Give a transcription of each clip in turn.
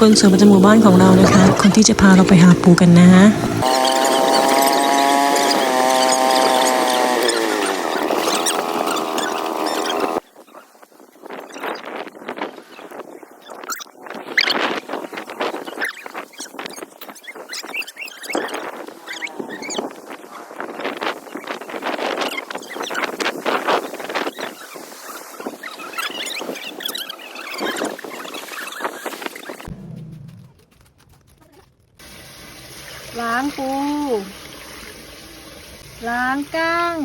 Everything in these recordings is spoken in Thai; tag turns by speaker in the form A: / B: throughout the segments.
A: คนสวยประจำหมู่บ้านของเรานะคะ คนที่จะพาเราไปหาปูกันนะ
B: ล้างปู ล้างก้าง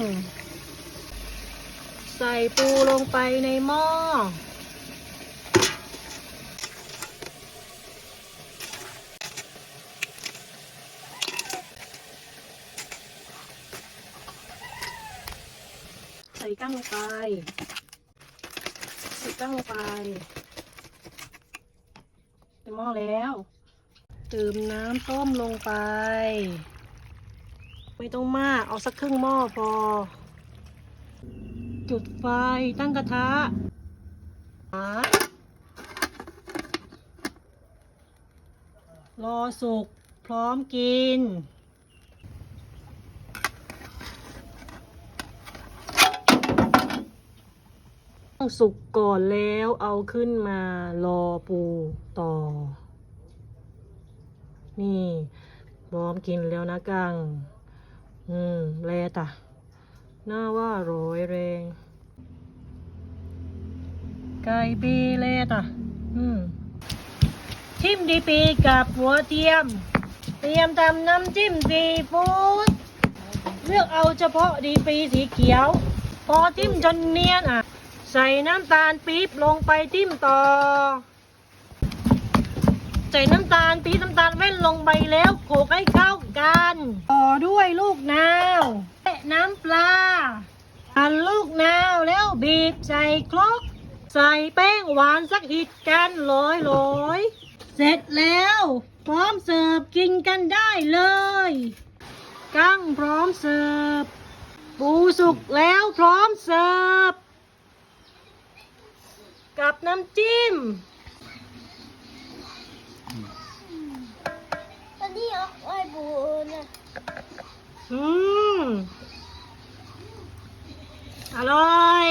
B: ใส่ปูลงไปในหม้อ ใส่ก้างลงไป ใส่ก้างลงไปในหม้อแล้ว ติมน้ำต้มลงไป ไม่ต้องมากเอาสักครึ่งหม้อพอ จุดไฟตั้งกระทะหารอสุกพร้อมกินต้องสุกก่อนแล้วเอาขึ้นมารอปูต่อ นี่พร้อมกินแล้วนะกัง อืม แลตะน่าว่าโรยแรง ไก่ปีแลตะอืม ชิมดีปีกับหัวเทียม เตรียมทำน้ำจิ้มซีฟู้ดเลือกเอาเฉพาะดีปีสีเขียว พอจิ้มจนเนียนอะ ใส่น้ำตาลปี๊บลงไปจิ้มต่อ ใส่น้ำตาลปีน้ำตาลแว่นลงไปแล้วโขลกให้เข้ากัน ต่อด้วยลูกนาวและน้ำปลาหั่นลูกนาวแล้วบีบใส่ครกใส่แป้งหวานสักหิดกันโรยโรยๆเสร็จแล้ว พร้อมเสิร์ฟกินกันได้เลยกั้งพร้อมเสิร์ฟปูสุกแล้วพร้อมเสิร์ฟกับน้ำจิ้ม กไอ้บูนอืมอร่อย